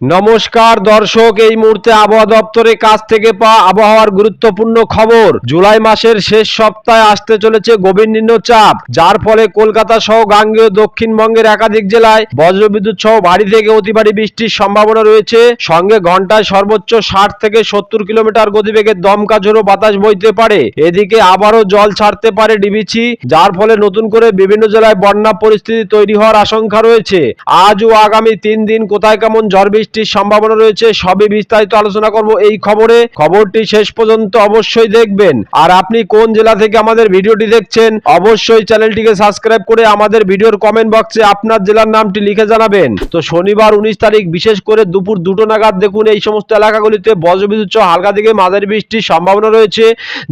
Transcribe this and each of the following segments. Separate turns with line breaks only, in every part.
নমস্কার, দর্শক, এই মুহূর্তে আবহাওয়া দপ্তরের কাছ থেকে পাওয়া আবহাওয়ার গুরুত্বপূর্ণ খবর। জুলাই মাসের শেষ সপ্তাহে আসতে চলেছে গভীর নিম্নচাপ, যার ফলে কলকাতা সহ গাঙ্গেয় দক্ষিণবঙ্গের একাধিক জেলায় বজ্রবিদ্যুৎ সহ ভারী থেকে অতি ভারী বৃষ্টির সম্ভাবনা রয়েছে। সঙ্গে ঘন্টায় সর্বোচ্চ ষাট থেকে সত্তর কিলোমিটার গতিবেগে দমকা ঝোড়ো বাতাস বইতে পারে। এদিকে আবারও জল ছাড়তে পারে ডিবিচি যার ফলে নতুন করে বিভিন্ন জেলায় বন্যা পরিস্থিতি তৈরি হওয়ার আশঙ্কা রয়েছে। আজ ও আগামী তিন দিন কোথায় কেমন ঝড় বৃষ্টির সম্ভাবনা রয়েছে, সবই বিস্তারিত আলোচনা করব এই খবরে। খবরটি শেষ পর্যন্ত অবশ্যই দেখবেন। আর আপনি কোন জেলা থেকে আমাদের ভিডিওটি দেখছেন, অবশ্যই চ্যানেলটিকে সাবস্ক্রাইব করে আমাদের ভিডিওর কমেন্ট বক্সে আপনার জেলার নামটি লিখে জানাবেন। তো শনিবার উনিশ তারিখ, বিশেষ করে দুপুর দুটো নাগাদ দেখুন এই সমস্ত এলাকাগুলিতে বজ্রবিদ্যুৎ হালকা থেকে মাঝারি বৃষ্টির সম্ভাবনা রয়েছে।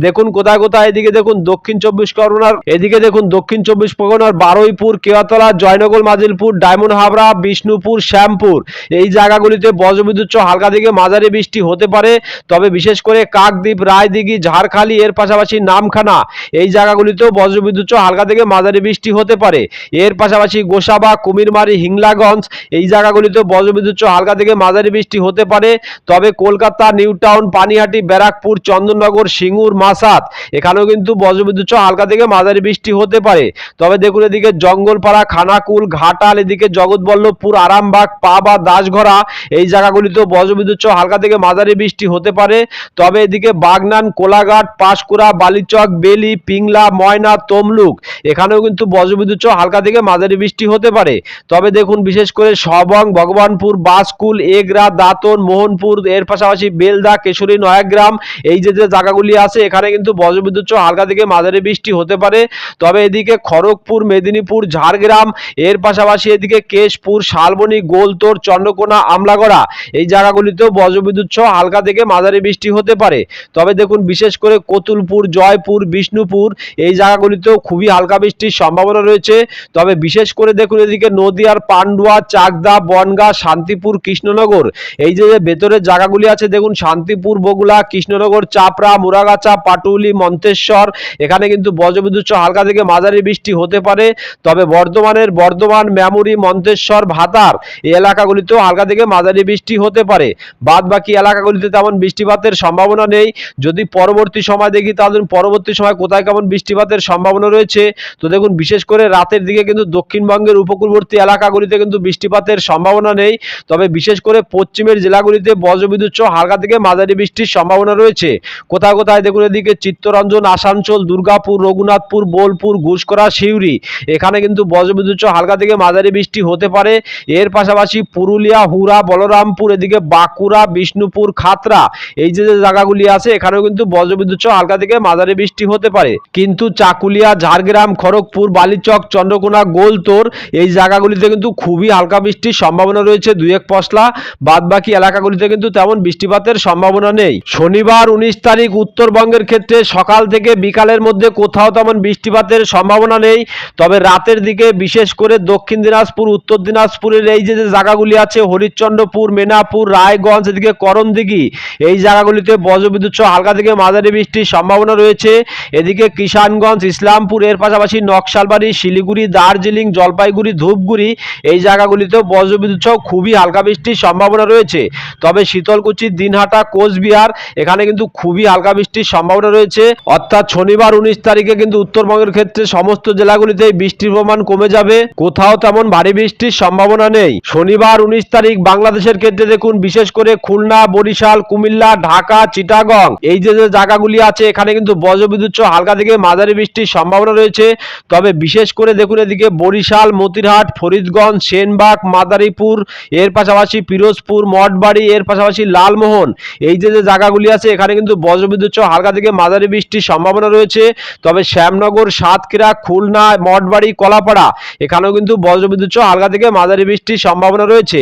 দেখুন কোথায় কোথায়, এদিকে দেখুন দক্ষিণ চব্বিশ পরগনার, এদিকে দেখুন দক্ষিণ চব্বিশ পরগনার বারুইপুর, কেওয়াতলা, জয়নগর, মাজিলপুর, ডায়মন্ড হাবড়া, বিষ্ণুপুর, শ্যামপুর। এই জায়গাগুলিতে বজ্রবিদ্যুৎ হালকা থেকে মাঝারি বৃষ্টি হতে পারে, তবে বিশেষ করে কাকদ্বীপ, রায়দিঘি, ঝাড়খালি, এর পাশাপাশি নামখানা, এই জায়গাগুলিতেও বজ্রবিদ্যুৎ হালকা থেকে মাঝারি বৃষ্টি হতে পারে। এর পাশাপাশি গোসাবা, কুমিরমারি, হিংলাগঞ্জ, এই জায়গাগুলিতেও বজ্রবিদ্যুৎ হালকা থেকে মাঝারি বৃষ্টি হতে পারে। তবে কলকাতা, নিউ টাউন, পানিহাটি, ব্যারাকপুর, চন্দননগর, সিঙ্গুর মাসাত এখানেও কিন্তু বজ্রবিদ্যুৎ হালকা থেকে মাঝারি বৃষ্টি হতে পারে। তবে দেখুন এদিকে জঙ্গলপাড়া, খানাকুল, ঘাটাল, এদিকে জগৎবল্লভপুর, আরামবাগ পা বা দাসঘরা এই জায়গাগুলিতেও বজ্রবিদ্যুৎ সহ হালকা থেকে মাঝারি বৃষ্টি হতে পারে। তবে এদিকে বাগনান, কোলাঘাট, পাঁশকুড়া, বালিচক, বেলি, পিংলা, ময়না, তমলুক, এখানেও কিন্তু বজ্রবিদ্যুৎ সহ হালকা থেকে মাঝারি বৃষ্টি হতে পারে। তবে দেখুন, বিশেষ করে সবং, ভগবানপুর, বাসকুল, এগরা, দাঁতন, মোহনপুর, এর পাশাপাশি বেলদা, কেশরী, নয়াগ্রাম, এই যে যে জায়গাগুলি আছে, এখানে কিন্তু বজ্রবিদ্যুৎ সহ হালকা থেকে মাঝারি বৃষ্টি হতে পারে। তবে এদিকে খড়গপুর, মেদিনীপুর, ঝাড়গ্রাম, এর পাশাপাশি এদিকে কেশপুর, শালবনী, গোলতোর, চন্দ্রকোনা আমলাগড়া এই জায়গাগুলিতেও বজ্রবিদ্যুৎ সহ হালকা থেকে মাঝারি বৃষ্টি হতে পারে। তবে দেখুন, বিশেষ করে কতুলপুর, জয়পুর, বিষ্ণুপুর, এই জায়গাগুলিতেও খুবই হালকা বৃষ্টির সম্ভাবনা রয়েছে। তবে বিশেষ করে দেখুন, এদিকে নদিয়ার পান্ডুয়া, চাকদা, বনগা, শান্তিপুর, কৃষ্ণনগর। এই যে যে ভেতরের জায়গাগুলি আছে, দেখুন, শান্তিপুর বগুলা কৃষ্ণনগর, চাপড়া, মুরাগাছা, পাটুলি, মন্তেশ্বর, এখানে কিন্তু বজ্রবিদ্যুৎ সহ হালকা থেকে মাঝারি বৃষ্টি হতে পারে। তবে বর্ধমানের বর্ধমান মেমুরি মন্তেশ্বর, ভাতার এই এলাকাগুলিতেও হালকা থেকে মাঝারি বৃষ্টি হতে পারে। বাদ বাকি এলাকাগুলিতে তেমন বৃষ্টিপাতের সম্ভাবনা নেই। যদি পরবর্তী সময় দেখি, তাহলে পরবর্তী সময় কোথায় কেমন বৃষ্টিপাতের সম্ভাবনা রয়েছে। তো দেখুন, বিশেষ করে রাতের দিকে কিন্তু দক্ষিণবঙ্গের উপকূলবর্তী এলাকাগুলিতে কিন্তু বৃষ্টিপাতের সম্ভাবনা নেই। তবে বিশেষ করে পশ্চিমের জেলাগুলিতে বজ্রবিদ্যুৎ হালকা থেকে মাঝারি বৃষ্টির সম্ভাবনা রয়েছে। কোথায় কোথায় দেখুন, এদিকে চিত্তরঞ্জন, আসানসোল, দুর্গাপুর, রঘুনাথপুর, বোলপুর ঘুষকরা সিউড়ি, এখানে কিন্তু বজ্রবিদ্যুৎ হালকা থেকে মাঝারি বৃষ্টি হতে পারে। এর পাশাপাশি পুরুলিয়া হুরা বলরামপুর, এদিকে বাঁকুড়া, বিষ্ণুপুর খাতরা এই যে যে জায়গাগুলি আছে, এখানেও কিন্তু বজ্রবিদ্যুৎ সহ হালকা থেকে মাঝারি বৃষ্টি হতে পারে। কিন্তু চাকুলিয়া, ঝাড়গ্রাম, খড়গপুর, বালিচক, চন্দ্রকোনা, গোলতোর, এই জায়গাগুলিতে কিন্তু খুবই হালকা বৃষ্টির সম্ভাবনা রয়েছে দুই এক পশলা। বাদ বাকি এলাকাগুলিতে কিন্তু তেমন বৃষ্টিপাতের সম্ভাবনা নেই। শনিবার উনিশ তারিখ উত্তরবঙ্গের ক্ষেত্রে সকাল থেকে বিকালের মধ্যে কোথাও তেমন বৃষ্টিপাতের সম্ভাবনা নেই। তবে রাতের দিকে বিশেষ করে দক্ষিণ দিনাজপুর, উত্তর দিনাজপুরের এই যে জায়গাগুলি আছে হরিশ্চন্দ্রপুর মেনাপুর রায়গঞ্জ, এদিকে করণদিঘি, এই জায়গাগুলিতে বজ্রবিদ্যুৎ সহ হালকা থেকে মাঝারি বৃষ্টির সম্ভাবনা রয়েছে। এদিকে কিষানগঞ্জ, ইসলামপুর, এর পাশাপাশি নকশালবাড়ি, শিলিগুড়ি, দার্জিলিং, জলপাইগুড়ি, ধূপগুড়ি, এই জায়গাগুলিতেও বজ্রবিদ্যুৎ সহ খুবই হালকা বৃষ্টির সম্ভাবনা রয়েছে। তবে শীতলকুচি, দিনহাটা, কোচবিহার, এখানে কিন্তু খুবই হালকা বৃষ্টির সম্ভাবনা রয়েছে। অর্থাৎ শনিবার উনিশ তারিখে কিন্তু উত্তরবঙ্গের ক্ষেত্রে সমস্ত জেলাগুলিতে বৃষ্টির পরিমাণ কমে যাবে। কোথাও তেমন ভারী বৃষ্টির সম্ভাবনা নেই। শনিবার উনিশ তারিখ বাংলাদেশের ক্ষেত্রে দেখুন, বিশেষ করে খুলনা, বরিশাল, কুমিল্লা, ঢাকা, চিটাগং, এই যে যে জায়গাগুলি আছে, এখানে কিন্তু বজ্রবিদ্যুৎ হালকা থেকে মাঝারি বৃষ্টির সম্ভাবনা রয়েছে। তবে বিশেষ করে দেখুন এদিকে বরিশাল, মতিরহাট, ফরিদগঞ্জ, সেনবাগ, মাদারীপুর, এর পাশাপাশি পিরোজপুর, মঠবাড়ি, এর পাশাপাশি লালমোহন, এই যে যে জায়গাগুলি আছে, এখানে কিন্তু বজ্রবিদ্যুৎ হালকা থেকে মাঝারি বৃষ্টির সম্ভাবনা রয়েছে। তবে শ্যামনগর, সাতক্ষীরা, খুলনা, মঠবাড়ি, কলাপাড়া, এখানেও কিন্তু বজ্রবিদ্যুৎ হালকা থেকে মাঝারি বৃষ্টির সম্ভাবনা রয়েছে।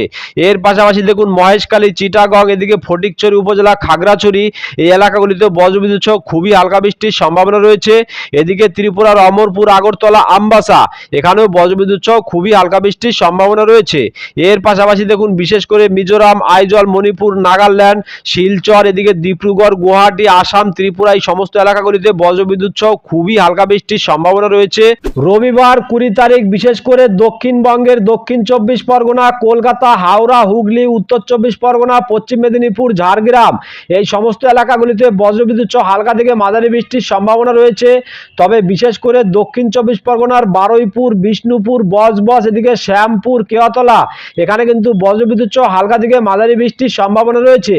এর পাশাপাশি দেখুন, মহেশখালী, চিটাগং, এদিকে ফটিকছড়ি উপজেলা, খাগড়াছড়ি, এই এলাকাগুলিতে বজ্রবিদ্যুৎ সহ খুবই হালকা বৃষ্টির সম্ভাবনা রয়েছে। এদিকে ত্রিপুরার অমরপুর, আগরতলা, আমবাসা, এখানেও বজ্রবিদ্যুৎ সহ খুবই হালকা বৃষ্টির সম্ভাবনা রয়েছে। এর পাশাপাশি দেখুন, বিশেষ করে মিজোরাম, আইজল, মণিপুর, নাগাল্যান্ড, শিলচর, এদিকে ডিব্রুগড়, গুয়াহাটি, আসাম, ত্রিপুরা, এই সমস্ত এলাকাগুলিতে বজ্রবিদ্যুৎ সহ খুবই হালকা বৃষ্টির সম্ভাবনা রয়েছে। রবিবার কুড়ি তারিখ, বিশেষ করে দক্ষিণবঙ্গের দক্ষিণ চব্বিশ পরগনা, কলকাতা, হাওড়া হুগলি, উত্তর চব্বিশ পরগনা, পশ্চিম মেদিনীপুর, ঝাড়গ্রাম। এই সমস্ত এলাকাগুলিতে বজ্রবিদ্যুৎ সহ হালকা থেকে মাঝারি বৃষ্টির সম্ভাবনা রয়েছে। তবে বিশেষ করে দক্ষিণ চব্বিশ পরগনার বারুইপুর, বিষ্ণুপুর, বজবজ, এদিকে শ্যামপুর, কেওয়াতলা, এখানে কিন্তু বজ্রবিদ্যুৎ সহ হালকা থেকে মাঝারি বৃষ্টির সম্ভাবনা রয়েছে।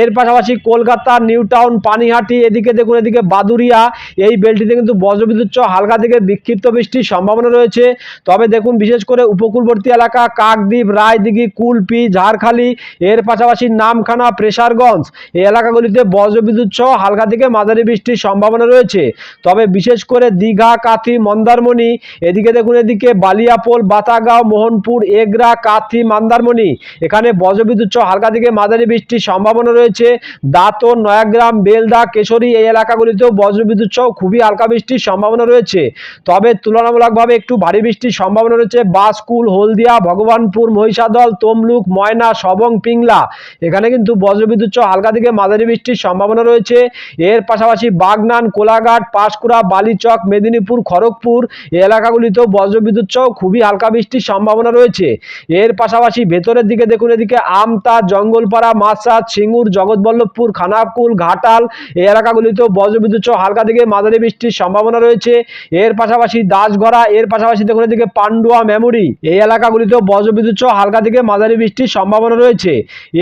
এর পাশাপাশি কলকাতা নিউ টাউন পানিহাটি, এদিকে দেখুন, এদিকে বাদুরিয়া এই বেলটিতে কিন্তু বজ্রবিদ্যুৎ সহ হালকা থেকে বিক্ষিপ্ত বৃষ্টির সম্ভাবনা রয়েছে। তবে দেখুন, বিশেষ করে উপকূলবর্তী এলাকা, কাকদ্বীপ, রায়দিঘি, কুলপি ঝাড়খালি, এর পাশাপাশি নামখানা, প্রেসারগঞ্জ। এই এলাকাগুলিতে বজ্রবিদ্যুৎ সহ হালকা থেকে মাঝারি বৃষ্টির সম্ভাবনা রয়েছে। তবে বিশেষ করে দীঘা, কাথি, মন্দারমণি, এদিকে দেখুন এদিকে বালিয়াপোল, বাতাগাঁও, মোহনপুর, এগরা, কাথি, মন্দারমণি। এখানে বজ্রবিদ্যুৎ সহ হালকা থেকে মাঝারি বৃষ্টির সম্ভাবনা রয়েছে। দাঁতন, নয়াগ্রাম, বেলদা, কেশরী এই এলাকাগুলিতেও বজ্রবিদ্যুৎ সহ খুবই হালকা বৃষ্টির সম্ভাবনা রয়েছে। তবে তুলনামূলকভাবে একটু ভারী বৃষ্টির সম্ভাবনা রয়েছে। বাসকুল, হলদিয়া, ভগবানপুর, মহিষাদল, তমলুক ময়না সবং পিংলা। এখানে কিন্তু বজ্রবিদ্যুৎ সহ হালকা থেকে মাঝারি বৃষ্টির সম্ভাবনা রয়েছে। এর পাশাপাশি বাগনান, কোলাঘাট, পাঁশকুড়া, বালিচক, মেদিনীপুর, খড়গপুর এলাকাগুলিতেও বজ্রবিদ্যুৎ সহ খুবই হালকা বৃষ্টির সম্ভাবনা রয়েছে। এর পাশাপাশি ভেতরের দিকে দেখুন, এদিকে আমতা, জঙ্গলপাড়া মাসাদ সিঙ্গুর, জগৎবল্লভপুর, খানাকুল, ঘাটাল এই এলাকাগুলিতেও বজ্রবিদ্যুৎ সহ হালকা থেকে মাঝারি বৃষ্টির সম্ভাবনা রয়েছে। এর পাশাপাশি দাসগড়া, এর পাশাপাশি দেখুন, এদিকে পান্ডুয়া, মেমোরি এই এলাকাগুলিতেও বজ্রবিদ্যুৎ সহ হালকা থেকে মাঝারি বৃষ্টির সম্ভাবনা রয়েছে।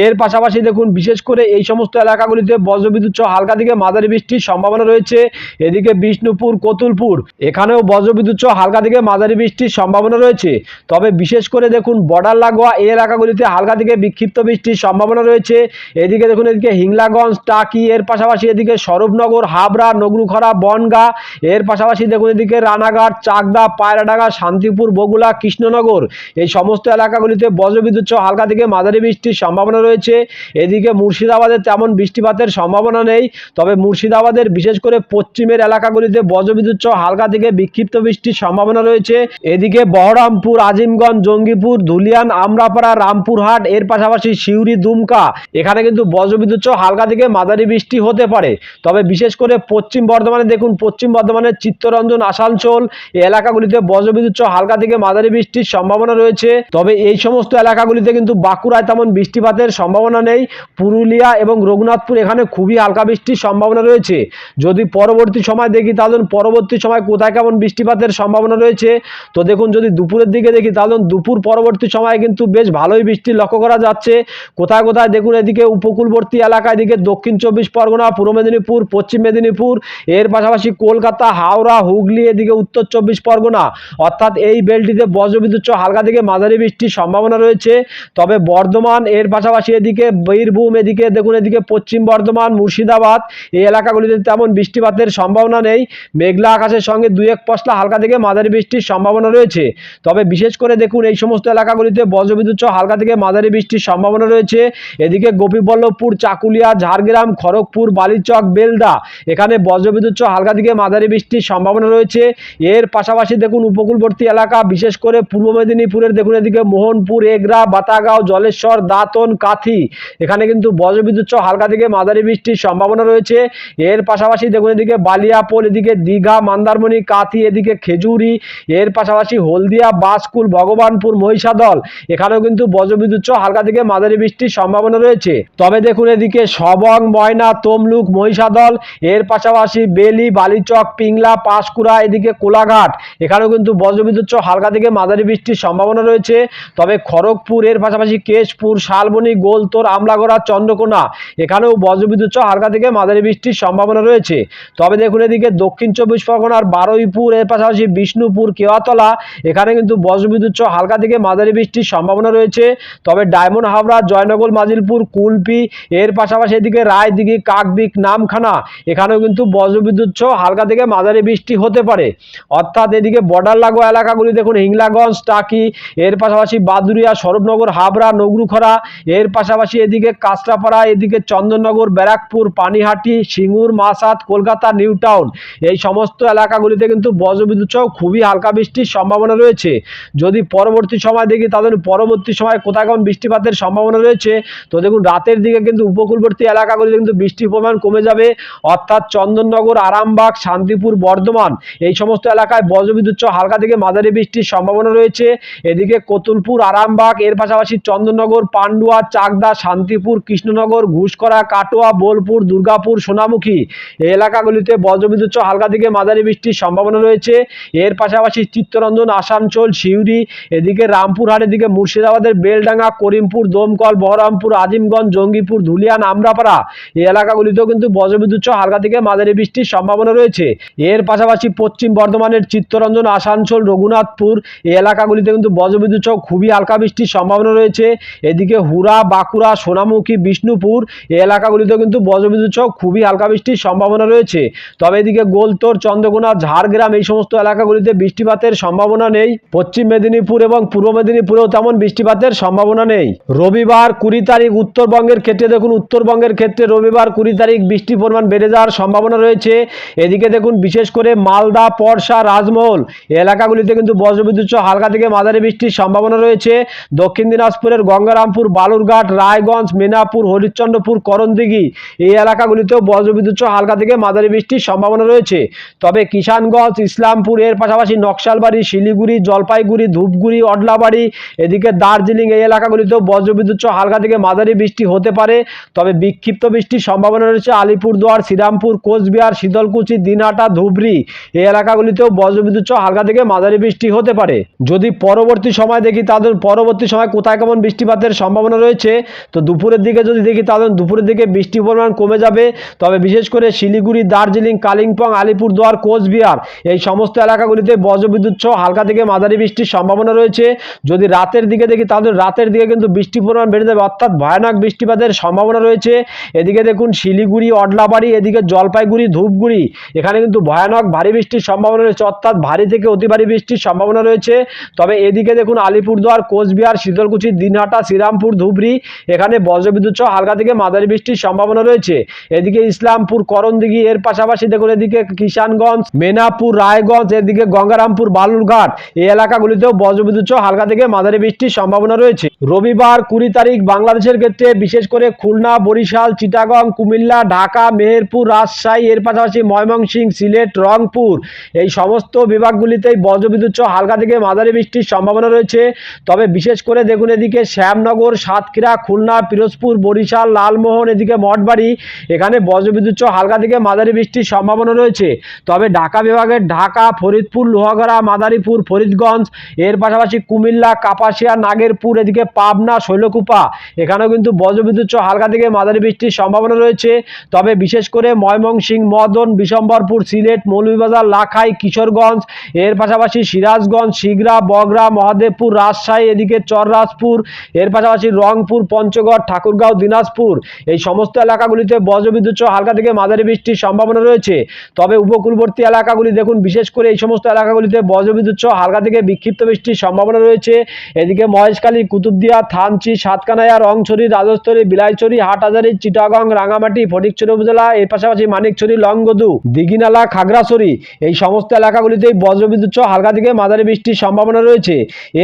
এর পাশাপাশি দেখুন, বিশেষ করে এই সমস্ত এলাকাগুলিতে বজ্রবিদ্যুৎ সহ হালকা থেকে মাঝারি বৃষ্টির সম্ভাবনা রয়েছে। এদিকে বিষ্ণুপুর, কতুলপুর, এখানেও বজ্রবিদ্যুৎ সহ হালকা থেকে মাঝারি বৃষ্টির সম্ভাবনা রয়েছে। তবে বিশেষ করে দেখুন, বর্ডার লাগোয়া এই এলাকাগুলিতে হালকা থেকে বিক্ষিপ্ত বৃষ্টির সম্ভাবনা রয়েছে। এদিকে দেখুন, এদিকে হিংলাগঞ্জ, টাকি, এর পাশাপাশি এদিকে স্বরূপনগর, হাবড়া, নগরুখরা, বনগা, এর পাশাপাশি দেখুন, এদিকে রানাঘাট, চাকদা, পায়রাডাঙ্গা, শান্তিপুর, বগুলা, কৃষ্ণনগর, এই সমস্ত এলাকাগুলিতে বজ্রবিদ্যুৎ সহ হালকা থেকে মাঝারি বৃষ্টির সম্ভাবনা রয়েছে, এদিকে মুর্শিদাবাদে তেমন বৃষ্টিপাতের সম্ভাবনা নেই, তবে মুর্শিদাবাদের বিশেষ করে পশ্চিমের এলাকাগুলিতে বজ্রবিদ্যুৎ সহ হালকা থেকে বিক্ষিপ্ত বৃষ্টির সম্ভাবনা রয়েছে। এদিকে বহরমপুর, আজিমগঞ্জ, জঙ্গিপুর, ধুলিয়ান, আমরাপাড়া, রামপুরহাট, এর পাশাপাশি সিউড়ি, দুমকা, এখানে কিন্তু বজ্রবিদ্যুৎ সহ হালকা থেকে মাঝারি বৃষ্টি হতে পারে। তবে বিশেষ করে পশ্চিম বর্ধমানে দেখুন, পশ্চিম বর্ধমানের চিত্তরঞ্জন, আসানসোল এই এলাকাগুলিতে বজ্রবিদ্যুৎ সহ হালকা থেকে মাঝারি বৃষ্টির সম্ভাবনা রয়েছে। তবে এই সমস্ত এলাকাগুলিতে কিন্তু বাঁকুড়ায় তেমন বৃষ্টিপাতের সম্ভাবনা নেই। পুরুলিয়া এবং রঘুনাথপুর এখানে খুবই হালকা বৃষ্টির সম্ভাবনা রয়েছে। যদি পরবর্তী সময় দেখি, তাহলে পরবর্তী সময় কোথায় কেমন বৃষ্টিপাতের সম্ভাবনা রয়েছে? তো দেখুন, যদি দুপুরের দিকে দেখি, তাহলে দুপুর পরবর্তী সময়ে কিন্তু বেশ ভালোই বৃষ্টি লক্ষ্য করা যাচ্ছে। কোথায় কোথায় দেখুন, এদিকে উপকূলবর্তী এলাকা, এদিকে দক্ষিণ চব্বিশ পরগনা, পূর্ব মেদিনীপুর, পশ্চিম মেদিনীপুর, এর পাশাপাশি কলকাতা, হাওড়া, হুগলি, এদিকে উত্তর চব্বিশ পরগনা। অর্থাৎ এই বেলটিতে বজ্রবিদ্যুৎ হালকা থেকে মাঝারি বৃষ্টির সম্ভাবনা রয়েছে। তবে বর্ধমান, এর পাশাপাশি এদিকে বীরভূম, এদিকে দেখুন, এদিকে পশ্চিম বর্ধমান, মুর্শিদাবাদ, এই এলাকাগুলিতে তেমন বৃষ্টিপাতের সম্ভাবনা নেই। মেঘলা আকাশের সঙ্গে দুই এক পশলা হালকা থেকে মাঝারি বৃষ্টির সম্ভাবনা রয়েছে। তবে বিশেষ করে দেখুন, এই সমস্ত এলাকাগুলিতে বজ্রবিদ্যুৎ হালকা থেকে মাঝারি বৃষ্টির সম্ভাবনা রয়েছে। এদিকে গোপীবল্লভপুর, চাকুলিয়া, ঝাড়গ্রাম, খড়গপুর, বালিচক, বেলদা, এখানে বজ্রবিদ্যুৎ হালকা থেকে মাঝারি বৃষ্টির সম্ভাবনা রয়েছে। এর পাশাপাশি দেখুন, উপকূলবর্তী এলাকা, বিশেষ করে পূর্ব মেদিনীপুরের, দেখুন, এদিকে মোহনপুর, এগরা, বাতাগাঁও জলেশ্বর দাঁতন কাথি। এখানে কিন্তু বজ্রবিদ্যুৎ সহ হালকা থেকে মাঝারি বৃষ্টির সম্ভাবনা রয়েছে। এর পাশাপাশি দেখুন এদিকে বালিয়াপোল, এদিকে দীঘা, মন্দারমণি, কাথি, এদিকে খেজুরি, এর পাশাপাশি হলদিয়া, বাসকুল, ভগবানপুর, মহিষাদল। এখানেও কিন্তু বজ্রবিদ্যুৎ সহ হালকা থেকে মাঝারি বৃষ্টির সম্ভাবনা রয়েছে। তবে দেখুন এদিকে সবং, ময়না, তমলুক, মহিষাদল, এর পাশাপাশি বেলি, বালিচক, পিংলা, পাঁশকুড়া, এদিকে কোলাঘাট। এখানেও কিন্তু বজ্রবিদ্যুৎ সহ হালকা থেকে মাঝারি বৃষ্টির সম্ভাবনা রয়েছে। তবে খড়গপুর, এর পাশাপাশি কেশপুর, শালবনি, গোলতোর, আমলাগড়া, চন্দ্রকোনা। এখানেও বজ্রবিদ্যুৎ সহ হালকা থেকে মাঝারি বৃষ্টির সম্ভাবনা রয়েছে। তবে দেখুন এদিকে দক্ষিণ চব্বিশ পরগনার বারুইপুর, এর পাশাপাশি বিষ্ণুপুর, কেওয়াতলা, এখানে কিন্তু বজ্রবিদ্যুৎ সহ হালকা থেকে মাঝারি বৃষ্টির সম্ভাবনা রয়েছে। তবে ডায়মন্ড হাবড়া, জয়নগর, মাজিলপুর, কুলপি, এর পাশাপাশি এদিকে রায়দিঘি কাকদিক নামখানা, এখানেও কিন্তু বজ্রবিদ্যুৎ সহ হালকা থেকে মাঝারি বৃষ্টি হতে পারে। অর্থাৎ এদিকে বর্ডার লাগোয়া এলাকাগুলি দেখুন, হিংলাগঞ্জ, টাকি, এর পাশাপাশি বাদুরিয়া স্বরূপনগর, হাবড়া নগরুখরা, এর পাশাপাশি এদিকে কাঁচরাপাড়া, এদিকে চন্দননগর, ব্যারাকপুর, পানিহাটি, সিঙ্গুর মাসাদ কলকাতা, নিউ টাউন। এই সমস্ত এলাকাগুলিতে কিন্তু বজ্রবিদ্যুৎ সহ খুবই হালকা বৃষ্টির সম্ভাবনা রয়েছে। যদি পরবর্তী সময় দেখি তাদের পরবর্তী সময় কোথায় কেমন বৃষ্টিপাতের সম্ভাবনা রয়েছে? তো দেখুন, রাতের দিকে কিন্তু উপকূলবর্তী এলাকাগুলিতে কিন্তু বৃষ্টির পরিমাণ কমে যাবে। অর্থাৎ চন্দননগর, আরামবাগ, শান্তিপুর, বর্ধমান, এই সমস্ত এলাকায় বজ্রবিদ্যুৎ সহ হালকা থেকে মাঝারি বৃষ্টির সম্ভাবনা রয়েছে। এদিকে কতুলপুর, আরামবাগ, এর পাশাপাশি চন্দননগর পান্ডুয়া, চাকদা, শান্তিপুর, কৃষ্ণনগর ঘুষকরা কাটোয়া, বোলপুর, দুর্গাপুর, সোনামুখী। এই এলাকাগুলিতে বজ্রবিদ্যুৎ হালকা থেকে মাঝারি বৃষ্টির সম্ভাবনা রয়েছে। এর পাশাপাশি চিত্তরঞ্জন, আসানসোল, সিউড়ি, এদিকে রামপুরহাট, এদিকে মুর্শিদাবাদের বেলডাঙ্গা, করিমপুর, দমকল, বহরমপুর, আজিমগঞ্জ, জঙ্গিপুর, ধুলিয়ান, আমরাপাড়া। এই এলাকাগুলিতেও কিন্তু বজ্রবিদ্যুৎ হালকা থেকে মাঝারি বৃষ্টির সম্ভাবনা রয়েছে। এর পাশাপাশি পশ্চিম বর্ধমানের চিত্তরঞ্জন, আসানসোল, রঘুনাথপুর এই এলাকাগুলিতে কিন্তু বজ্রবিদ্যুৎ খুবই হালকা বৃষ্টির সম্ভাবনা রয়েছে। এদিকে হুরা বাঁকুড়া, সোনামুখী, বিষ্ণুপুর এই এলাকাগুলিতেও কিন্তু বজ্রবিদ্যুৎ সহ খুবই হালকা বৃষ্টির সম্ভাবনা রয়েছে। তবে এদিকে গোলতোর, চন্দ্রকোনা, ঝাড়গ্রাম এই সমস্ত এলাকাগুলিতে বৃষ্টিপাতের সম্ভাবনা নেই। পশ্চিম মেদিনীপুর এবং পূর্ব মেদিনীপুরেও তেমন বৃষ্টিপাতের সম্ভাবনা নেই। রবিবার কুড়ি তারিখ উত্তরবঙ্গের ক্ষেত্রে দেখুন, উত্তরবঙ্গের ক্ষেত্রে রবিবার কুড়ি তারিখ বৃষ্টির পরিমাণ বেড়ে যাওয়ার সম্ভাবনা রয়েছে। এদিকে দেখুন, বিশেষ করে মালদা, পরশা, রাজমহল এলাকাগুলিতে কিন্তু বজ্রবিদ্যুৎ সহ হালকা থেকে মাঝারি বৃষ্টির সম্ভাবনা রয়েছে। দক্ষিণ দিনাজপুরের গঙ্গারামপুর, বালুরঘাট, রায়গঞ্জ, মেনাপুর, হরিশ্চন্দ্রপুর, করণদিঘি এই এলাকাগুলিতেও বজ্রবিদ্যুৎ হালকা থেকে মাঝারি বৃষ্টির সম্ভাবনা রয়েছে। তবে কিষানগঞ্জ, ইসলামপুর, এর পাশাপাশি নকশালবাড়ি, শিলিগুড়ি, জলপাইগুড়ি, ধূপগুড়ি, অডলাবাড়ি, এদিকে দার্জিলিং এই এলাকাগুলিতেও বজ্রবিদ্যুৎ হালকা থেকে মাঝারি বৃষ্টি হতে পারে। তবে বিক্ষিপ্ত বৃষ্টির সম্ভাবনা রয়েছে আলিপুরদুয়ার, শ্রীরামপুর, কোচবিহার, শীতলকুচি, দিনহাটা, ধুবড়ি এই এলাকাগুলিতেও বজ্রবিদ্যুৎ হালকা থেকে মাঝারি বৃষ্টি হতে পারে। যদি পরবর্তী সময় দেখি তাদের পরবর্তী সময় কোথায় কেমন বৃষ্টিপাতের সম্ভাবনা রয়েছে। তো দুপুরের দিকে যদি দেখি তাহলে দুপুরের দিকে বৃষ্টির পরিমাণ কমে যাবে। তবে বিশেষ করে শিলিগুড়ি, দার্জিলিং, কালিম্পং, আলিপুরদুয়ার, কোচবিহার এই সমস্ত এলাকাগুলিতে বজ্রবিদ্যুৎ সহ হালকা থেকে মাঝারি বৃষ্টির সম্ভাবনা রয়েছে। যদি রাতের দিকে দেখি তাহলে রাতের দিকে কিন্তু বৃষ্টির পরিমাণ বেড়ে যাবে। অর্থাৎ ভয়ানক বৃষ্টিপাতের সম্ভাবনা রয়েছে। এদিকে দেখুন শিলিগুড়ি, অডলাবাড়ি, এদিকে জলপাইগুড়ি, ধূপগুড়ি এখানে কিন্তু ভয়ানক ভারী বৃষ্টির সম্ভাবনা রয়েছে। অর্থাৎ ভারী থেকে অতি ভারী বৃষ্টির সম্ভাবনা রয়েছে। তবে এদিকে দেখুন আলিপুরদুয়ার, কোচবিহার, শীতলকুচি দিনহাটা, শ্রীরামপুর, ধুবড়ি, এখানে বজ্রবিদ্যুৎ সহ হালকা থেকে মাঝারি বৃষ্টির সম্ভাবনা রয়েছে। এদিকে ইসলামপুর, করণদিঘি, এর পাশাপাশি দেখুন এদিকে কিষানগঞ্জ, মেনাপুর, রায়গঞ্জ, এদিকে গঙ্গারামপুর, বালুরঘাট, এই এলাকাগুলিতেও বজ্রবিদ্যুৎ সহ হালকা থেকে মাঝারি বৃষ্টির সম্ভাবনা রয়েছে। রবিবার কুড়ি তারিখ বাংলাদেশের ক্ষেত্রে বিশেষ করে খুলনা, বরিশাল, চিটাগং, কুমিল্লা, ঢাকা, মেহেরপুর, রাজশাহী, এর পাশাপাশি ময়মনসিংহ, সিলেট, রংপুর, এই সমস্ত বিভাগগুলিতেই বজ্রবিদ্যুৎ সহ হালকা থেকে মাঝারি বৃষ্টির সম্ভাবনা রয়েছে। তবে বিশেষ করে দেখুন এদিকে শ্যামনগর, সাতক্ষীরা, খুলনা, পিরোজপুর, বরিশাল, লালমোহন, এদিকে মঠবাড়ি, এখানে বজ্রবিদ্যুৎ হালকা থেকে মাঝারি বৃষ্টির সম্ভাবনা রয়েছে। তবে ঢাকা বিভাগের ঢাকা, ফরিদপুর, লোহাগড়া, মাদারীপুর, ফরিদগঞ্জ, এর পাশাপাশি কুমিল্লা, কাপাসিয়া, নাগেরপুর, এদিকে পাবনা, শৈলকুপা, এখানেও কিন্তু বজ্রবিদ্যুৎ হালকা থেকে মাঝারি বৃষ্টির সম্ভাবনা রয়েছে। তবে বিশেষ করে ময়মনসিংহ, মদন, বিশম্বরপুর, সিলেট, মৌলভীবাজার, লাখাই, কিশোরগঞ্জ, এর পাশাপাশি সিরাজগঞ্জ, শিগরা, বগরা, মহাদেবপুর, রাজশাহী, এদিকে চররাজপুর এর পাশাপাশি রংপুর, পঞ্চগড়, ঠাকুরগাঁও, দিনাজপুর, এই সমস্ত এলাকাগুলিতে বজ্রবিদ্যুৎ সহ হালকা থেকে মাঝারি বৃষ্টির সম্ভাবনা রয়েছে। তবে উপকূলবর্তী এলাকাগুলি দেখুন, বিশেষ করে এই সমস্ত এলাকাগুলিতে বজ্রবিদ্যুৎ সহ হালকা থেকে বিক্ষিপ্ত বৃষ্টির সম্ভাবনা রয়েছে। এদিকে মহেশখালী, কুতুবদিয়া, থানচি, সাতকানাইয়া, রংছড়ি রাজস্থলী বিলাইছড়ি, হাটহাজারি, চিটাগং, রাঙামাটি, ফটিকছড়ি উপজেলা, এর পাশাপাশি মানিকছড়ি, লংগদু, দিঘিনালা, খাগড়াছড়ি, এই সমস্ত এলাকাগুলিতেই বজ্রবিদ্যুৎ সহ হালকা থেকে মাঝারি বৃষ্টির সম্ভাবনা রয়েছে।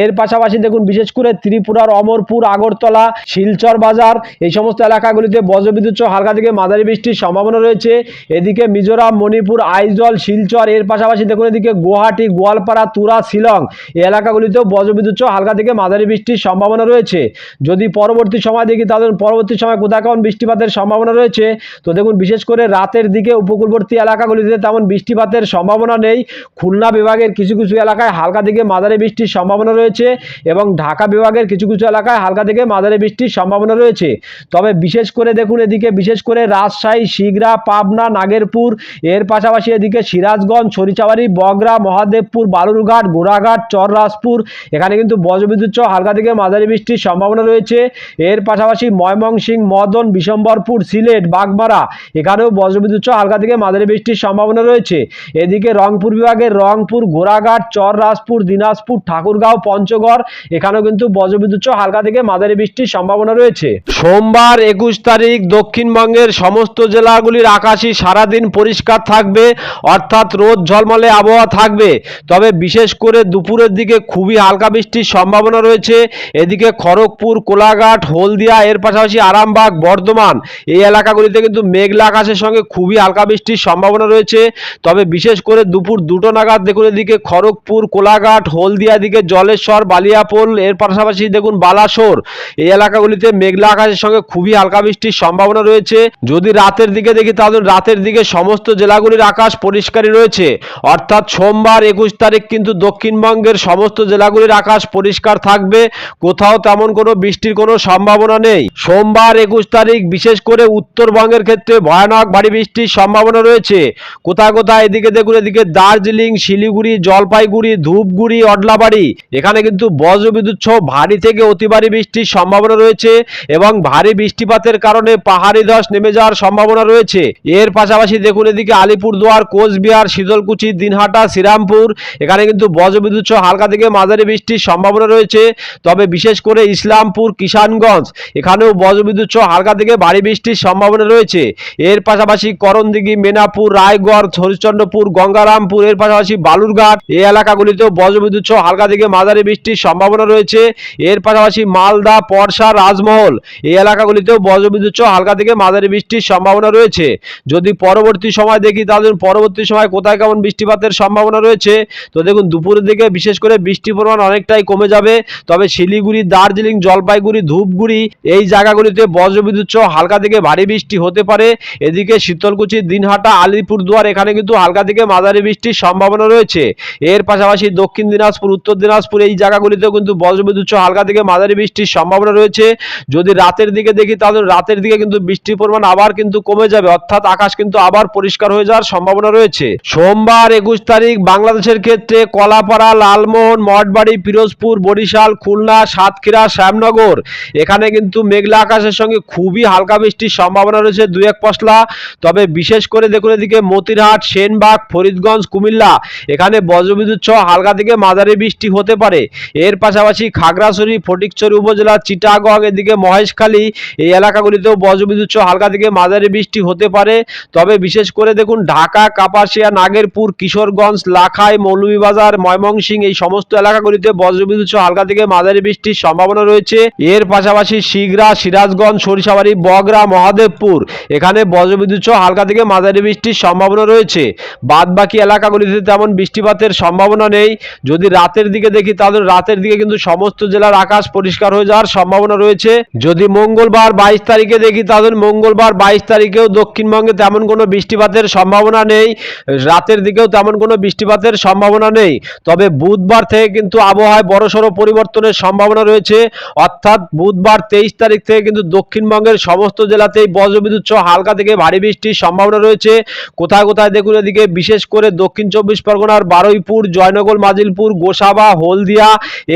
এর পাশাপাশি দেখুন, বিশেষ করে ত্রিপুরার অমরপুর, আগরতলা, শিলচর বাজার, এই সমস্ত এলাকাগুলিতে বজ্রবিদ্যুৎ সহ হালকা থেকে মাঝারি বৃষ্টির সম্ভাবনা রয়েছে। এদিকে মিজোরাম, মণিপুর, আইজল, শিলচর, এর পাশাপাশি দেখুন এদিকে গুয়াহাটি, গোয়ালপাড়া, তুরা, শিলং এই এলাকাগুলিতেও বজ্রবিদ্যুৎ সহ হালকা থেকে মাঝারি বৃষ্টির সম্ভাবনা রয়েছে। যদি পরবর্তী সময় দেখি, তাহলে পরবর্তী সময় কোথায় কেমন বৃষ্টিপাতের সম্ভাবনা রয়েছে। তো দেখুন, বিশেষ করে রাতের দিকে উপকূলবর্তী এলাকাগুলিতে তেমন বৃষ্টিপাতের সম্ভাবনা নেই। খুলনা বিভাগের কিছু কিছু এলাকায় হালকা থেকে মাঝারি বৃষ্টির সম্ভাবনা রয়েছে এবং ঢাকা বিভাগের কিছু কিছু এলাকায় হালকা থেকে মাঝারি বৃষ্টির সম্ভাবনা রয়েছে। তবে বিশেষ করে দেখুন এদিকে, বিশেষ করে রাজশাহী, শিগরা, পাবনা, নাগেরপুর, এর পাশাপাশি এদিকে সিরাজগঞ্জ ছরিচাবাড়ি বগরা, মহাদেবপুর, বালুরঘাট, গোড়াঘাট, চররাজপুর, এখানে কিন্তু বজ্রবিদ্যুৎ সহ হালকা থেকে মাঝারি বৃষ্টির সম্ভাবনা রয়েছে। এর পাশাপাশি ময়মনসিংহ, মদন, বিশম্বরপুর, সিলেট, বাগমারা, এখানেও বজ্রবিদ্যুৎ সহ হালকা থেকে মাঝারি বৃষ্টির সম্ভাবনা রয়েছে। এদিকে রংপুর বিভাগের রংপুর, গোড়াঘাট, চররাজপুর, দিনাজপুর, ঠাকুরগাঁও, পঞ্চগড়, এখানেও কিন্তু বজ্রবিদ্যুৎ হালকা থেকে মাঝারি বৃষ্টির সম্ভাবনা রয়েছে। সোমবার একুশ তারিখ দক্ষিণবঙ্গের সমস্ত জেলাগুলির আকাশই সারাদিন পরিষ্কার থাকবে, অর্থাৎ রোদ ঝলমলে আবহাওয়া থাকবে। তবে বিশেষ করে দুপুরের দিকে খুবই হালকা বৃষ্টির সম্ভাবনা রয়েছে। এদিকে খড়গপুর, কোলাঘাট, হলদিয়া, এর পাশাপাশি আরামবাগ, বর্ধমান এই এলাকাগুলিতে কিন্তু মেঘলা আকাশের সঙ্গে খুবই হালকা বৃষ্টির সম্ভাবনা রয়েছে। তবে বিশেষ করে দুপুর দুটো নাগাদ দেখুন এদিকে খড়গপুর, কোলাঘাট, হলদিয়া দিকে জলেশ্বর, বালিয়াপোল, এর পাশাপাশি দেখুন বালাসোর। এই এলাকাগুলিতে মেঘলা আকাশের সঙ্গে খুবই হালকা বৃষ্টির সম্ভাবনা রয়েছে। যদি রাতের দিকে দেখি, তাহলে রাতের দিকে সমস্ত জেলাগুলির আকাশ পরিষ্কারই রয়েছে। অর্থাৎ সোমবার একুশ তারিখ কিন্তু দক্ষিণবঙ্গের সমস্ত জেলাগুলির আকাশ পরিষ্কার থাকবে। কোথাও তেমন কোনো বৃষ্টির কোনো সম্ভাবনা নেই। সোমবার একুশ তারিখ, বিশেষ করে উত্তরবঙ্গের ক্ষেত্রে ভয়ানক ভারী বৃষ্টির সম্ভাবনা রয়েছে। কোথায় কোথায় এদিকে দেখুন, এদিকে দার্জিলিং, শিলিগুড়ি, জলপাইগুড়ি, ধূপগুড়ি, অডলাবাড়ি। এখানে কিন্তু বজ্রবিদ্যুৎ সহ ভারী থেকে অতি ভারী বৃষ্টির সম্ভাবনা রয়েছে এবং ভারী বৃষ্টিপাতের কারণে পাহাড়ি ধস নেমে যাওয়ার সম্ভাবনা রয়েছে। এর পাশাপাশি দেখুন এদিকে আলিপুরদুয়ার, কোচবিহার, শীতলকুচি, দিনহাটা, শ্রীরামপুর, এখানে কিন্তু বজ্রবিদ্যুৎ সহ হালকা থেকে মাঝারি বৃষ্টির সম্ভাবনা রয়েছে। তবে বিশেষ করে ইসলামপুর, কিষানগঞ্জ, এখানেও বজ্রবিদ্যুৎ সহ হালকা থেকে ভারী বৃষ্টির সম্ভাবনা রয়েছে। এর পাশাপাশি করণদিঘি, মেনাপুর, রায়গড়, হরিশ্চন্দ্রপুর, গঙ্গারামপুর, এর পাশাপাশি বালুরঘাট এই এলাকাগুলিতেও বজ্রবিদ্যুৎ সহ হালকা থেকে মাঝারি বৃষ্টির সম্ভাবনা রয়েছে। এর পাশাপাশি মালদা, পরশা, রাজমহল এই এলাকাগুলিতেও বজ্রবিদ্যুৎ সহ হালকা থেকে মাঝারি বৃষ্টির সম্ভাবনা রয়েছে। যদি পরবর্তী সময় দেখি তাহলে পরবর্তী সময় কোথায় কেমন বৃষ্টিপাতের সম্ভাবনা রয়েছে। তো দেখুন, দুপুরের দিকে বিশেষ করে বৃষ্টির পরিমাণ অনেকটাই কমে যাবে। তবে শিলিগুড়ি, দার্জিলিং, জলপাইগুড়ি, ধূপগুড়ি এই জায়গাগুলিতে বজ্রবিদ্যুৎ সহ হালকা থেকে ভারী বৃষ্টি হতে পারে। এদিকে শীতলকুচি, দিনহাটা, আলিপুরদুয়ার এখানে কিন্তু হালকা থেকে মাঝারি বৃষ্টির সম্ভাবনা রয়েছে। এর পাশাপাশি দক্ষিণ দিনাজপুর, উত্তর দিনাজপুর এই জায়গাগুলিতেও কিন্তু বজ্রবিদ্যুৎ সহ হালকা থেকে মাঝারি বৃষ্টির সম্ভাবনা রয়েছে। যদি রাতের দিকে দেখি, তাহলে রাতের দিকে কিন্তু বৃষ্টির পরিমাণ আবার কিন্তু কমে যাবে। অর্থাৎ আকাশ কিন্তু আবার পরিষ্কার হয়ে যাওয়ার সম্ভাবনা রয়েছে। সোমবার একুশ তারিখ বাংলাদেশের ক্ষেত্রে কলাপাড়া, লালমোহন, মঠবাড়ি, পিরোজপুর, বরিশাল, খুলনা, সাতক্ষীরা, শ্যামনগর, এখানে কিন্তু মেঘলা আকাশের সঙ্গে খুবই হালকা বৃষ্টির সম্ভাবনা রয়েছে দু এক পশলা। তবে বিশেষ করে দেখুন এদিকে মতিরহাট, সেনবাগ, ফরিদগঞ্জ, কুমিল্লা, এখানে বজ্রবিদ্যুৎ সহ হালকা থেকে মাঝারি বৃষ্টি হতে পারে। এর পাশাপাশি খাগড়াছড়ি ফটিকছড়ি উপজেলা চিটাগং এদিকে মহেশখালী, এই এলাকাগুলিতেও বজ্রবিদ্যুৎ সহ হালকা থেকে মাঝারি বৃষ্টি হতে পারে। তবে বিশেষ করে দেখুন, ঢাকা, কাপাসিয়া, নাগেরপুর, কিশোরগঞ্জ, লাখাই, মৌলভীবাজার ময়মনসিংহ এই সমস্ত এলাকাগুলিতে বজ্রবিদ্যুৎ সহ হালকা থেকে মাঝারি বৃষ্টির সম্ভাবনা রয়েছে। এর পাশাপাশি শিগরা, সিরাজগঞ্জ, সরিষাবাড়ি, বগরা, মহাদেবপুর, এখানে বজ্রবিদ্যুৎ সহ হালকা থেকে মাঝারি বৃষ্টির সম্ভাবনা রয়েছে। বাদ বাকি এলাকাগুলিতে তেমন বৃষ্টিপাতের সম্ভাবনা নেই। যদি রাতের দিকে দেখি, তাহলে রাতের দিকে কিন্তু সমস্ত জেলার আকাশ পরিষ্কার হয়ে যাওয়ার সম্ভাবনা রয়েছে। যদি মঙ্গলবার বাইশ তারিখে দেখি, তাহলে মঙ্গলবার বাইশ তারিখেও দক্ষিণবঙ্গে তেমন কোনো বৃষ্টিপাতের সম্ভাবনা নেই। রাতের দিকেও তেমন কোনো বৃষ্টিপাতের সম্ভাবনা নেই। তবে বুধবার থেকে কিন্তু আবহাওয়ায় বড়সড় পরিবর্তনের সম্ভাবনা রয়েছে। অর্থাৎ বুধবার তেইশ তারিখ থেকে কিন্তু দক্ষিণবঙ্গের সমস্ত জেলাতেই বজ্রবিদ্যুৎ সহ হালকা থেকে ভারী বৃষ্টির সম্ভাবনা রয়েছে। কোথায় কোথায় দেখুন এদিকে, বিশেষ করে দক্ষিণ চব্বিশ পরগনার বারুইপুর, জয়নগর, মাজিলপুর, গোসাবা, হলদিয়া,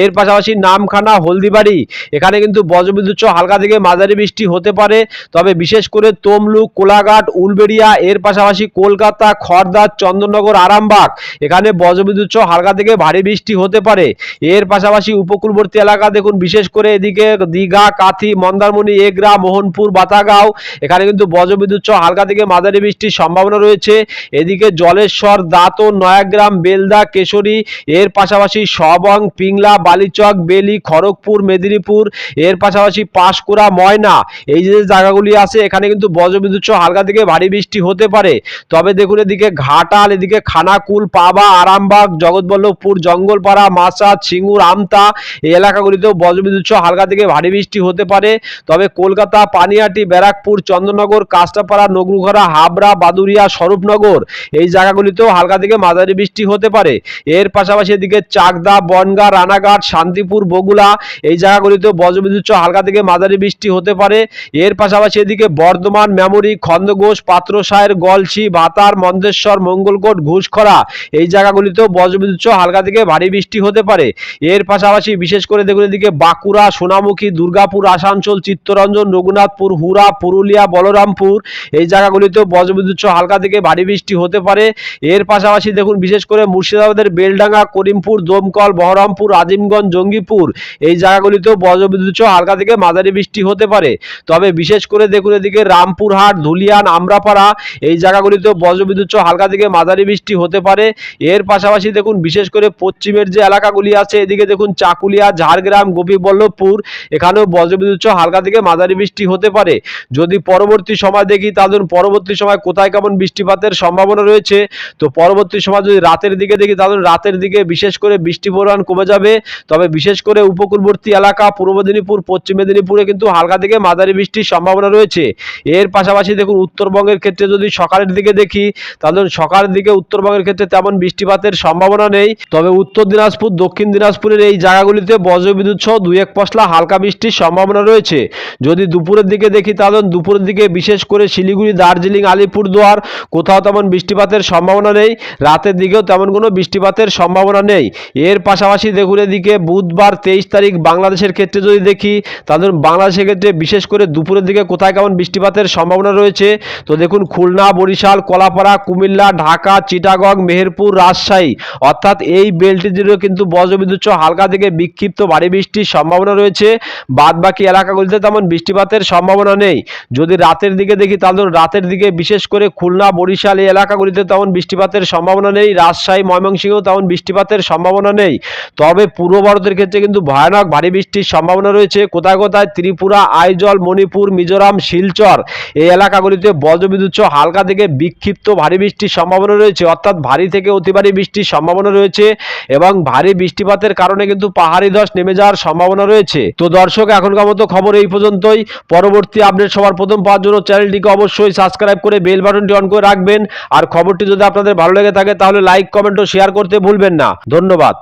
এর পাশাপাশি নামখানা হলদিবাড়ি। এখানে কিন্তু বজ্রবিদ্যুৎ সহ হালকা থেকে মাঝারি বৃষ্টি হতে পারে। তবে বিশেষ করে তমলুক, কোলাঘাট, উলবেড়িয়া, এর পাশাপাশি কলকাতা খড়দা চন্দননগর, আরামবাগ। এখানে বজ্রবিদ্যুৎ সহ হালকা থেকে ভারী বৃষ্টি হতে পারে। এর পাশাপাশি উপকূলবর্তী এলাকা দেখুন, বিশেষ করে এদিকে দীঘা, কাথি, মন্দারমণি, এগরা, মোহনপুর, বাতাগাঁও। এখানে কিন্তু বজ্রবিদ্যুৎ সহ হালকা থেকে মাঝারি বৃষ্টির সম্ভাবনা রয়েছে। এদিকে জলেশ্বর, দাঁতন, নয়াগ্রাম, বেলদা, কেশরী, এর পাশাপাশি সবং, পিংলা, বালিচক, বেলি, খড়গপুর মেদিনীপুর, এর পাশাপাশি পাঁশকুড়া, ময়না, এই যে জায়গাগুলি আছে, এখানে কিন্তু বজ্রবিদ্যুৎ সহ হালকা থেকে ভারী বৃষ্টি হতে পারে। তবে দেখুন এদিকে ঘাটাল, এদিকে খানাকুল, পাবা, আরামবাগ, জগৎবল্লভপুর, জঙ্গলপাড়া মাসাদ সিঙ্গুর, আমতা, এই এলাকাগুলিতেও বজ্রবিদ্যুৎ সহ হালকা থেকে ভারী বৃষ্টি হতে পারে। তবে কলকাতা, পানিহাটি, ব্যারাকপুর, চন্দ্রনগর কাস্টাপাড়া নগরুঘরা হাবড়া বাদুরিয়া স্বরূপনগর, এই জায়গাগুলিতেও হালকা থেকে মাঝারি বৃষ্টি হতে পারে। এর পাশাপাশি এদিকে চাকদা, বনগা, রানাঘাট, শান্তিপুর বগুলা এই জায়গাগুলিতেও বজ্রবিদ্যুৎ সহ হালকা থেকে মাঝারি বৃষ্টি হতে পারে। এর পাশাপাশি এদিকে বর্ধমান, মেমরি খন্দঘোষ পাত্রসায়ের গলছি ভাতার মন্দেশ্বর, মঙ্গলকোট, ঘুষখরা এই জায়গাগুলিতেও বজ্রবিদ্যুৎ সহ হালকা থেকে ভারী বৃষ্টি হতে পারে। এর পাশাপাশি বিশেষ করে দেখুন এদিকে বাঁকুড়া, সোনামুখী, দুর্গাপুর, আসানসোল, চিত্তরঞ্জন, রঘুনাথপুর হুরা পুরুলিয়া, বলরামপুর এই জায়গাগুলিতেও বজ্রবিদ্যুৎ সহ হালকা থেকে ভারী বৃষ্টি হতে পারে। এর পাশাপাশি দেখুন বিশেষ করে মুর্শিদাবাদের বেলডাঙ্গা, করিমপুর, দমকল, বহরমপুর আজিমগঞ্জ জঙ্গিপুর এই জায়গাগুলিতেও বজ্রবিদ্যুৎ সহ হালকা থেকে মাঝারি বৃষ্টি হতে পারে। তবে বিশেষ করে দেখুন এদিকে রামপুরহাট, ধুলিয়ান, আমরাপাড়া, এই জায়গাগুলিতেও বজ্রবিদ্যুৎ সহ হালকা থেকে মাঝারি বৃষ্টি হতে পারে। এর পাশাপাশি দেখুন বিশেষ করে পশ্চিমের যে এলাকাগুলি আছে, এদিকে দেখুন চাকুলিয়া, ঝাড়গ্রাম, গোপীবল্লভপুর, এখানেও বজ্রবিদ্যুৎ সহ হালকা থেকে মাঝারি বৃষ্টি হতে পারে। যদি পরবর্তী সময় দেখি, তাহলে পরবর্তী সময় কোথায় কেমন বৃষ্টিপাতের সম্ভাবনা রয়েছে? তো পরবর্তী সময় যদি রাতের দিকে দেখি, তাহলে রাতের দিকে বিশেষ করে বৃষ্টি পরিমাণ কমে যাবে। তবে বিশেষ করে উপকূলবর্তী তীরবর্তী এলাকা, পূর্ব মেদিনীপুর, পশ্চিম মেদিনীপুরে কিন্তু হালকা থেকে মাঝারি বৃষ্টির সম্ভাবনা রয়েছে। এর পাশাপাশি দেখুন, উত্তরবঙ্গের ক্ষেত্রে যদি সকালের দিকে দেখি, তাহলে সকালের দিকে উত্তরবঙ্গের ক্ষেত্রে তেমন বৃষ্টিপাতের সম্ভাবনা নেই। তবে উত্তর দিনাজপুর, দক্ষিণ দিনাজপুরের এই জায়গাগুলিতে বজ্রবিদ্যুৎ সহ দুই এক পশলা হালকা বৃষ্টির সম্ভাবনা রয়েছে। যদি দুপুরের দিকে দেখি, তাহলে দুপুরের দিকে বিশেষ করে শিলিগুড়ি, দার্জিলিং, আলিপুরদুয়ার কোথাও তেমন বৃষ্টিপাতের সম্ভাবনা নেই। রাতের দিকেও তেমন কোনো বৃষ্টিপাতের সম্ভাবনা নেই। এর পাশাপাশি দেখুন, এদিকে বুধবার তেইশ তারিখ বাংলাদেশের ক্ষেত্রে যদি দেখি তাহলে বাংলাদেশের ক্ষেত্রে বিশেষ করে দুপুরের দিকে কোথায় কেমন বৃষ্টিপাতের সম্ভাবনা রয়েছে, তো দেখুন খুলনা, বরিশাল, কলাপাড়া, কুমিল্লা, ঢাকা, চিটাগং, মেহেরপুর, রাজশাহী, অর্থাৎ এই বেল্টটি জুড়ে কিন্তু বজ্রবিদ্যুৎ হালকা থেকে বিক্ষিপ্ত ভারী বৃষ্টির সম্ভাবনা রয়েছে। বাদ বাকি এলাকাগুলিতে তেমন বৃষ্টিপাতের সম্ভাবনা নেই। যদি রাতের দিকে দেখি, তাহলে রাতের দিকে বিশেষ করে খুলনা, বরিশাল এই এলাকাগুলিতে তেমন বৃষ্টিপাতের সম্ভাবনা নেই। রাজশাহী, ময়মনসিংহেও তেমন বৃষ্টিপাতের সম্ভাবনা নেই। তবে পূর্ব ভারতের ক্ষেত্রে কিন্তু ভয়ানক ভারী বৃষ্টির সম্ভাবনা রয়েছে। কোথায় কোথায়? ত্রিপুরা, আইজল, মণিপুর, মিজোরাম, শিলচর। এই এলাকাগুলিতে বজ্রবিদ্যুৎ সহ হালকা থেকে বিক্ষিপ্ত ভারী বৃষ্টির সম্ভাবনা রয়েছে। অর্থাৎ ভারী থেকে অতি ভারী বৃষ্টির সম্ভাবনা রয়েছে এবং ভারী বৃষ্টিপাতের কারণে কিন্তু পাহাড়ি ধস নেমে যাওয়ার সম্ভাবনা রয়েছে। তো দর্শক, এখনকার মতো খবর এই পর্যন্তই। পরবর্তী আপডেট সবার প্রথম পাওয়ার জন্য চ্যানেলটিকে অবশ্যই সাবস্ক্রাইব করে বেল বাটনটি অন করে রাখবেন। আর খবরটি যদি আপনাদের ভালো লেগে থাকে, তাহলে লাইক, কমেন্ট ও শেয়ার করতে ভুলবেন না। ধন্যবাদ।